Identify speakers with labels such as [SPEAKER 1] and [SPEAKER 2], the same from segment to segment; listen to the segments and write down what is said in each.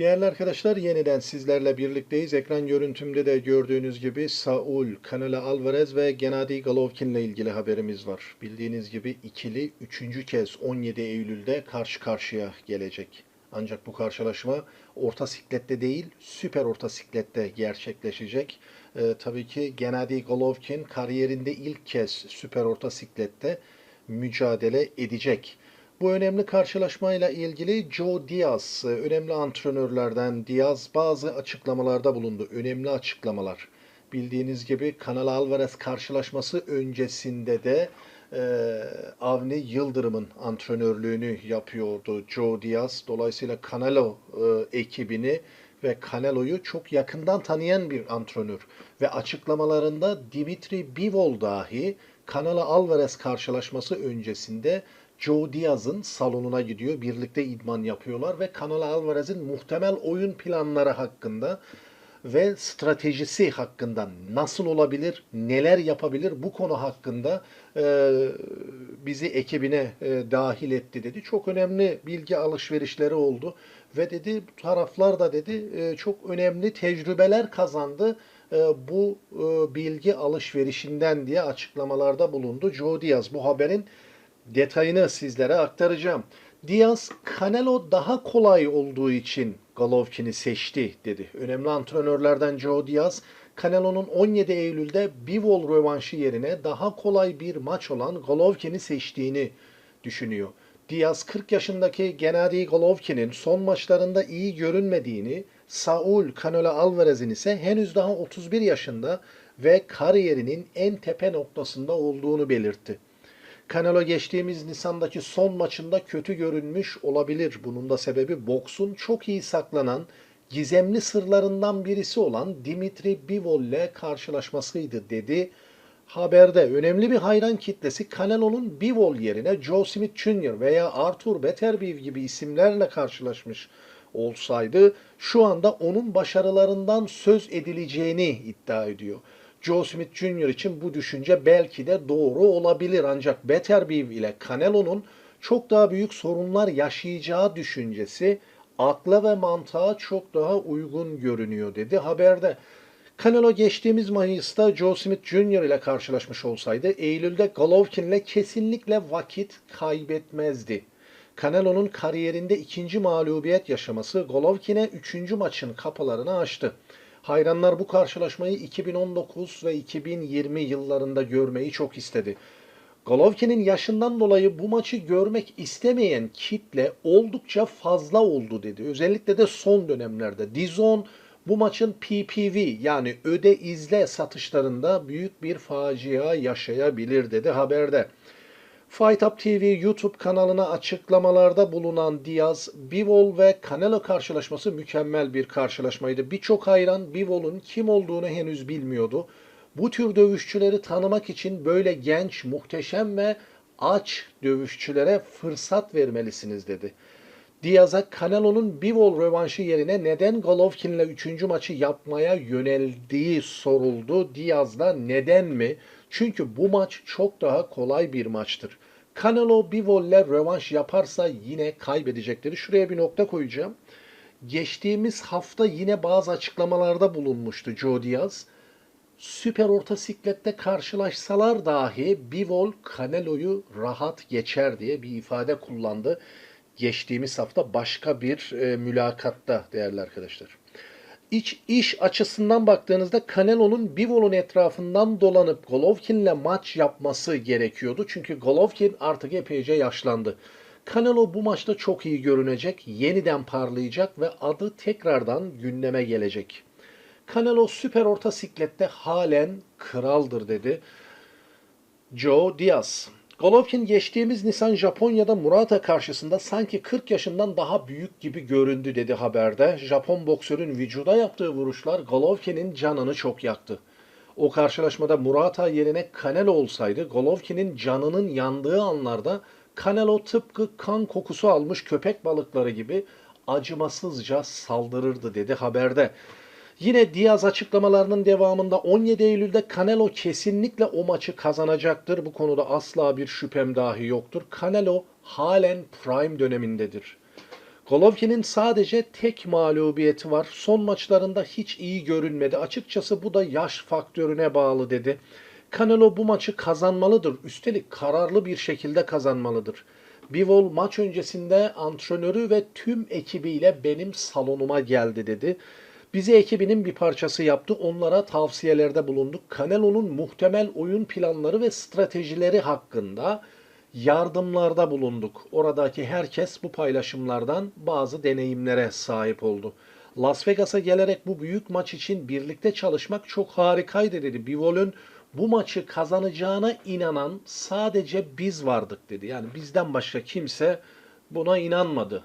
[SPEAKER 1] Değerli arkadaşlar yeniden sizlerle birlikteyiz. Ekran görüntümde de gördüğünüz gibi Saul, Canelo Alvarez ve Gennady Golovkin ile ilgili haberimiz var. Bildiğiniz gibi ikili üçüncü kez 17 Eylül'de karşı karşıya gelecek. Ancak bu karşılaşma orta siklette değil, süper orta siklette gerçekleşecek. Ee, tabii ki Gennady Golovkin kariyerinde ilk kez süper orta siklette mücadele edecek. Bu önemli karşılaşmayla ilgili Joe Diaz, önemli antrenörlerden Diaz bazı açıklamalarda bulundu. Önemli açıklamalar. Bildiğiniz gibi Canelo Alvarez karşılaşması öncesinde de e, Avni Yıldırım'ın antrenörlüğünü yapıyordu Joe Diaz. Dolayısıyla Canelo e, ekibini ve Canelo'yu çok yakından tanıyan bir antrenör. Ve açıklamalarında Dimitri Bivol dahi Canelo Alvarez karşılaşması öncesinde Joe Diaz'ın salonuna gidiyor. Birlikte idman yapıyorlar ve Canelo Alvarez'in muhtemel oyun planları hakkında ve stratejisi hakkında nasıl olabilir, neler yapabilir bu konu hakkında e, bizi ekibine e, dahil etti dedi. Çok önemli bilgi alışverişleri oldu ve dedi bu taraflar da dedi e, çok önemli tecrübeler kazandı e, bu e, bilgi alışverişinden diye açıklamalarda bulundu. Joe Diaz bu haberin detayını sizlere aktaracağım. Diaz, Canelo daha kolay olduğu için Golovkin'i seçti dedi. Önemli antrenörlerden Joe Diaz, Canelo'nun 17 Eylül'de Bivol rövanşı yerine daha kolay bir maç olan Golovkin'i seçtiğini düşünüyor. Diaz 40 yaşındaki Gennady Golovkin'in son maçlarında iyi görünmediğini, Saul Canelo Alvarez'in ise henüz daha 31 yaşında ve kariyerinin en tepe noktasında olduğunu belirtti. Canelo geçtiğimiz Nisan'daki son maçında kötü görünmüş olabilir. Bunun da sebebi boksun çok iyi saklanan gizemli sırlarından birisi olan Dimitri Bivol ile karşılaşmasıydı dedi. Haberde önemli bir hayran kitlesi Canelo'nun Bivol yerine Joe Smith Jr. veya Arthur Beterbiev gibi isimlerle karşılaşmış olsaydı şu anda onun başarılarından söz edileceğini iddia ediyor. Joe Smith Jr. için bu düşünce belki de doğru olabilir ancak Beterbiev ile Canelo'nun çok daha büyük sorunlar yaşayacağı düşüncesi akla ve mantığa çok daha uygun görünüyor dedi haberde. Canelo geçtiğimiz Mayıs'ta Joe Smith Jr. ile karşılaşmış olsaydı Eylül'de Golovkin ile kesinlikle vakit kaybetmezdi. Canelo'nun kariyerinde ikinci mağlubiyet yaşaması Golovkin'e üçüncü maçın kapılarını açtı. Hayranlar bu karşılaşmayı 2019 ve 2020 yıllarında görmeyi çok istedi. Golovkin'in yaşından dolayı bu maçı görmek istemeyen kitle oldukça fazla oldu dedi. Özellikle de son dönemlerde. Dizon bu maçın PPV yani öde izle satışlarında büyük bir facia yaşayabilir dedi haberde. Fight Up TV YouTube kanalına açıklamalarda bulunan Diaz, Bivol ve Canelo karşılaşması mükemmel bir karşılaşmaydı. Birçok hayran Bivol'un kim olduğunu henüz bilmiyordu. Bu tür dövüşçüleri tanımak için böyle genç, muhteşem ve aç dövüşçülere fırsat vermelisiniz dedi. Diaz'a Canelo'nun Bivol rövanşı yerine neden Golovkin'le 3. maçı yapmaya yöneldiği soruldu. Diaz'da neden mi? Çünkü bu maç çok daha kolay bir maçtır. Canelo Bivol'le rövanş yaparsa yine kaybedecektir. Şuraya bir nokta koyacağım. Geçtiğimiz hafta yine bazı açıklamalarda bulunmuştu Joe Diaz. Süper orta siklette karşılaşsalar dahi Bivol Canelo'yu rahat geçer diye bir ifade kullandı. Geçtiğimiz hafta başka bir e, mülakatta değerli arkadaşlar. İç iş açısından baktığınızda Canelo'nun Bivol'un etrafından dolanıp Golovkin'le maç yapması gerekiyordu. Çünkü Golovkin artık epeyce yaşlandı. Canelo bu maçta çok iyi görünecek, yeniden parlayacak ve adı tekrardan gündeme gelecek. Canelo süper orta siklette halen kraldır dedi. Joe Diaz. Golovkin geçtiğimiz Nisan Japonya'da Murata karşısında sanki 40 yaşından daha büyük gibi göründü dedi haberde. Japon boksörün vücuda yaptığı vuruşlar Golovkin'in canını çok yaktı. O karşılaşmada Murata yerine Canelo olsaydı Golovkin'in canının yandığı anlarda Canelo tıpkı kan kokusu almış köpek balıkları gibi acımasızca saldırırdı dedi haberde. Yine Diaz açıklamalarının devamında 17 Eylül'de Canelo kesinlikle o maçı kazanacaktır. Bu konuda asla bir şüphem dahi yoktur. Canelo halen prime dönemindedir. Golovkin'in sadece tek mağlubiyeti var. Son maçlarında hiç iyi görünmedi. Açıkçası bu da yaş faktörüne bağlı dedi. Canelo bu maçı kazanmalıdır. Üstelik kararlı bir şekilde kazanmalıdır. Bivol maç öncesinde antrenörü ve tüm ekibiyle benim salonuma geldi dedi. Bizi ekibinin bir parçası yaptı. Onlara tavsiyelerde bulunduk. Canelo'nun muhtemel oyun planları ve stratejileri hakkında yardımlarda bulunduk. Oradaki herkes bu paylaşımlardan bazı deneyimlere sahip oldu. Las Vegas'a gelerek bu büyük maç için birlikte çalışmak çok harikaydı dedi. Bivol'ün bu maçı kazanacağına inanan sadece biz vardık dedi. Yani bizden başka kimse buna inanmadı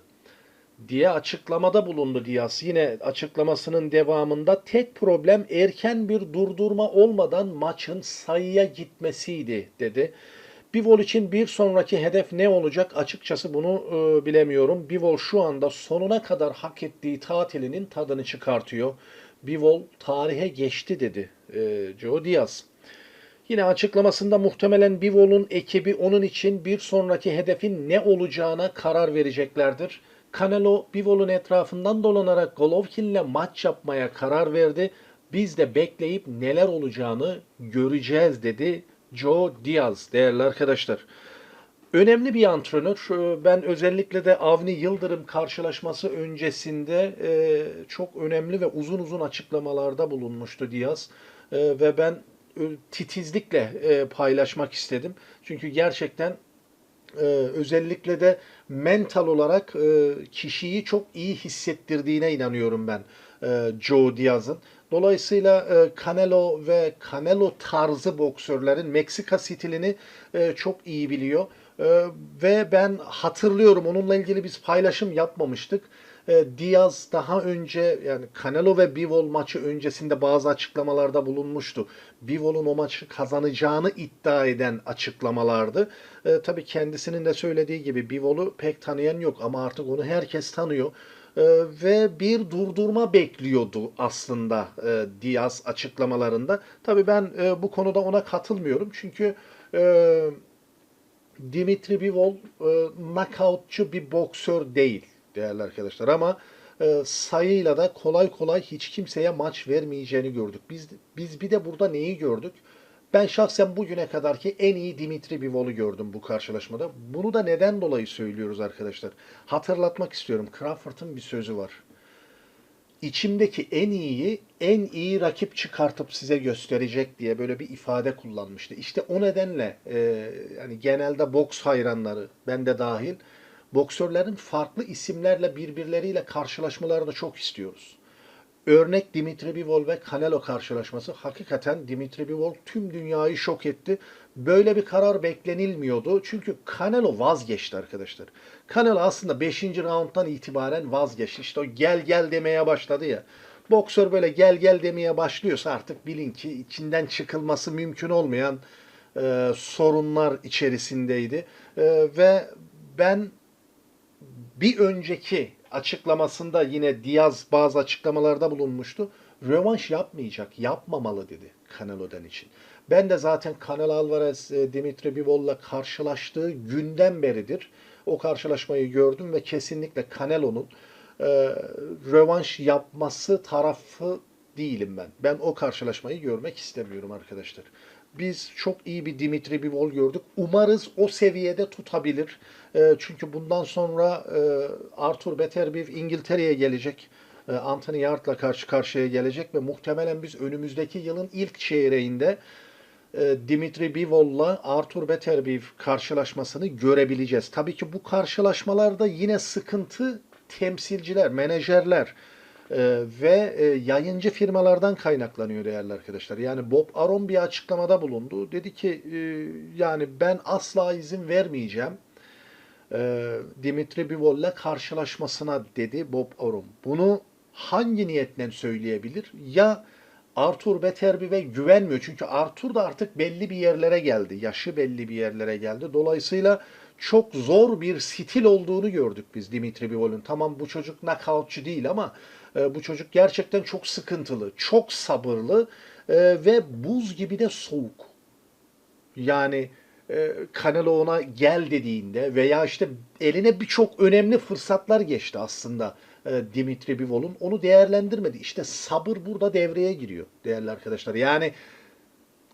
[SPEAKER 1] diye açıklamada bulundu Diaz. Yine açıklamasının devamında tek problem erken bir durdurma olmadan maçın sayıya gitmesiydi dedi. Bivol için bir sonraki hedef ne olacak açıkçası bunu e, bilemiyorum. Bivol şu anda sonuna kadar hak ettiği tatilinin tadını çıkartıyor. Bivol tarihe geçti dedi e, Joe Diaz. Yine açıklamasında muhtemelen Bivol'un ekibi onun için bir sonraki hedefin ne olacağına karar vereceklerdir. Canelo Bivol'un etrafından dolanarak Golovkin'le maç yapmaya karar verdi. Biz de bekleyip neler olacağını göreceğiz dedi Joe Diaz değerli arkadaşlar. Önemli bir antrenör. Ee, Ben özellikle de Avni Yıldırım karşılaşması öncesinde e, çok önemli ve uzun uzun açıklamalarda bulunmuştu Diaz. E, Ve ben e, titizlikle e, paylaşmak istedim. Çünkü gerçekten özellikle de mental olarak e, kişiyi çok iyi hissettirdiğine inanıyorum ben e, Joe Diaz'ın. Dolayısıyla e, Canelo ve Canelo tarzı boksörlerin Meksika stilini e, çok iyi biliyor. E, ve ben hatırlıyorum onunla ilgili biz paylaşım yapmamıştık. E, Diaz daha önce yani Canelo ve Bivol maçı öncesinde bazı açıklamalarda bulunmuştu. Bivol'un o maçı kazanacağını iddia eden açıklamalardı. E, tabii kendisinin de söylediği gibi Bivol'u pek tanıyan yok ama artık onu herkes tanıyor. E, ve bir durdurma bekliyordu aslında e, Diaz açıklamalarında. Tabii ben e, bu konuda ona katılmıyorum çünkü e, Dimitri Bivol e, knockoutçu bir boksör değil değerli arkadaşlar ama e, sayıyla da kolay kolay hiç kimseye maç vermeyeceğini gördük. Biz biz bir de burada neyi gördük? Ben şahsen bugüne kadarki en iyi Dimitri Bivol'u gördüm bu karşılaşmada. Bunu da neden dolayı söylüyoruz arkadaşlar? Hatırlatmak istiyorum. Crawford'ın bir sözü var. İçimdeki en iyiyi en iyi rakip çıkartıp size gösterecek diye böyle bir ifade kullanmıştı. İşte o nedenle e, yani genelde boks hayranları, ben de dahil, boksörlerin farklı isimlerle birbirleriyle karşılaşmalarını çok istiyoruz. Örnek Dimitri Bivol ve Canelo karşılaşması. Hakikaten Dimitri Bivol tüm dünyayı şok etti. Böyle bir karar beklenilmiyordu. Çünkü Canelo vazgeçti arkadaşlar. Canelo aslında 5. rounddan itibaren vazgeçti. İşte o gel gel demeye başladı ya. Boksör böyle gel gel demeye başlıyorsa artık bilin ki içinden çıkılması mümkün olmayan e, sorunlar içerisindeydi. E, ve ben bir önceki açıklamasında yine Diaz bazı açıklamalarda bulunmuştu. Rövanş yapmayacak, yapmamalı dedi Canelo'dan için. Ben de zaten Canelo Alvarez e, Dimitri Bivol'la karşılaştığı günden beridir o karşılaşmayı gördüm ve kesinlikle Canelo'nun e, rövanş yapması tarafı değilim ben. Ben o karşılaşmayı görmek istemiyorum arkadaşlar. Biz çok iyi bir Dimitri Bivol gördük. Umarız o seviyede tutabilir. E, çünkü bundan sonra e, Arthur Beterbiev İngiltere'ye gelecek. E, Anthony Yard'la karşı karşıya gelecek ve muhtemelen biz önümüzdeki yılın ilk çeyreğinde e, Dimitri Bivol'la Arthur Beterbiev karşılaşmasını görebileceğiz. Tabii ki bu karşılaşmalarda yine sıkıntı temsilciler, menajerler e, ve e, yayıncı firmalardan kaynaklanıyor değerli arkadaşlar. Yani Bob Aron bir açıklamada bulundu. Dedi ki e, yani ben asla izin vermeyeceğim e, Dimitri Bivol'la karşılaşmasına dedi Bob Arum. Bunu hangi niyetle söyleyebilir? Ya Arthur Beterbiev'e güvenmiyor. Çünkü Arthur da artık belli bir yerlere geldi. Yaşı belli bir yerlere geldi. Dolayısıyla çok zor bir stil olduğunu gördük biz Dimitri Bivol'un. Tamam bu çocuk knockoutçu değil ama e, bu çocuk gerçekten çok sıkıntılı, çok sabırlı e, ve buz gibi de soğuk. Yani e, Canelo ona gel dediğinde veya işte eline birçok önemli fırsatlar geçti aslında e, Dimitri Bivol'un. Onu değerlendirmedi. İşte sabır burada devreye giriyor değerli arkadaşlar. Yani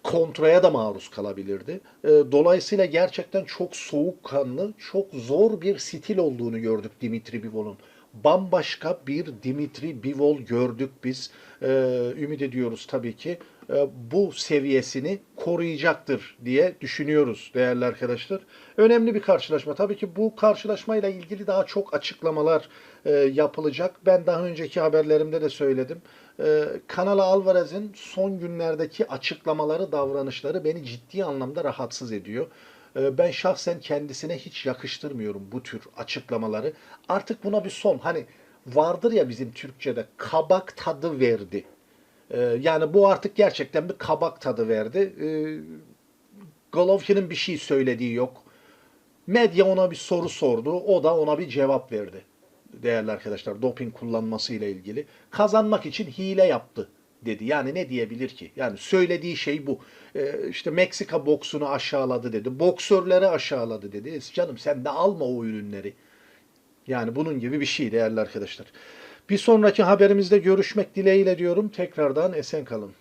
[SPEAKER 1] kontraya da maruz kalabilirdi. E, Dolayısıyla gerçekten çok soğukkanlı, çok zor bir stil olduğunu gördük Dimitri Bivol'un. Bambaşka bir Dimitri Bivol gördük biz. E, Ümit ediyoruz tabii ki e, bu seviyesini koruyacaktır diye düşünüyoruz değerli arkadaşlar. Önemli bir karşılaşma. Tabii ki bu karşılaşmayla ilgili daha çok açıklamalar e, yapılacak. Ben daha önceki haberlerimde de söyledim. E, Canelo Alvarez'in son günlerdeki açıklamaları, davranışları beni ciddi anlamda rahatsız ediyor. E, Ben şahsen kendisine hiç yakıştırmıyorum bu tür açıklamaları. Artık buna bir son. Hani vardır ya bizim Türkçe'de kabak tadı verdi. E, Yani bu artık gerçekten bir kabak tadı verdi. E, Golovkin'in bir şey söylediği yok. Medya ona bir soru sordu. O da ona bir cevap verdi. Değerli arkadaşlar doping kullanması ile ilgili. Kazanmak için hile yaptı dedi. Yani ne diyebilir ki? Yani söylediği şey bu. Ee, işte Meksika boksunu aşağıladı dedi. Boksörleri aşağıladı dedi. E Canım sen de alma o ürünleri. Yani bunun gibi bir şey değerli arkadaşlar. Bir sonraki haberimizde görüşmek dileğiyle diyorum. Tekrardan esen kalın.